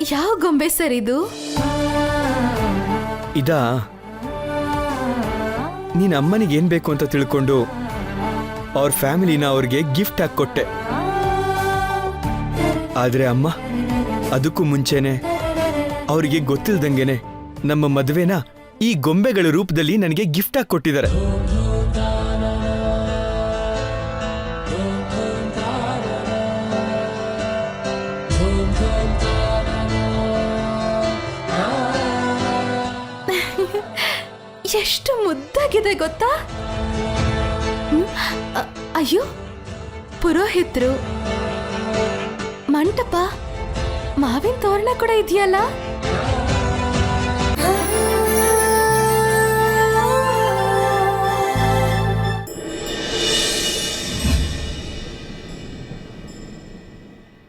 ಯಾವ ಗೊಂಬೆ ಸರ್ ಇದು? ಇದಾ? ನೀನ್ ಅಮ್ಮನಿಗೆ ಏನ್ ಬೇಕು ಅಂತ ತಿಳ್ಕೊಂಡು ಅವ್ರ ಫ್ಯಾಮಿಲಿನ ಅವ್ರಿಗೆ ಗಿಫ್ಟ್ ಆಗಿ ಕೊಟ್ಟೆ. ಆದ್ರೆ ಅಮ್ಮ, ಅದಕ್ಕೂ ಮುಂಚೆನೆ ಅವ್ರಿಗೆ ಗೊತ್ತಿಲ್ದಂಗೆನೆ ನಮ್ಮ ಮದುವೆನ ಈ ಗೊಂಬೆಗಳ ರೂಪದಲ್ಲಿ ನನಗೆ ಗಿಫ್ಟ್ ಆಗಿ ಕೊಟ್ಟಿದ್ದಾರೆ. ಎಷ್ಟು ಮುದ್ದಾಗಿದೆ ಗೊತ್ತಾ? ಅ- ಅಯ್ಯೋ ಪುರೋಹಿತರು. ಮಂಟಪ ಮಾವಿನ ತೋರಣ ಕೂಡ ಇದೆಯಲ್ಲ?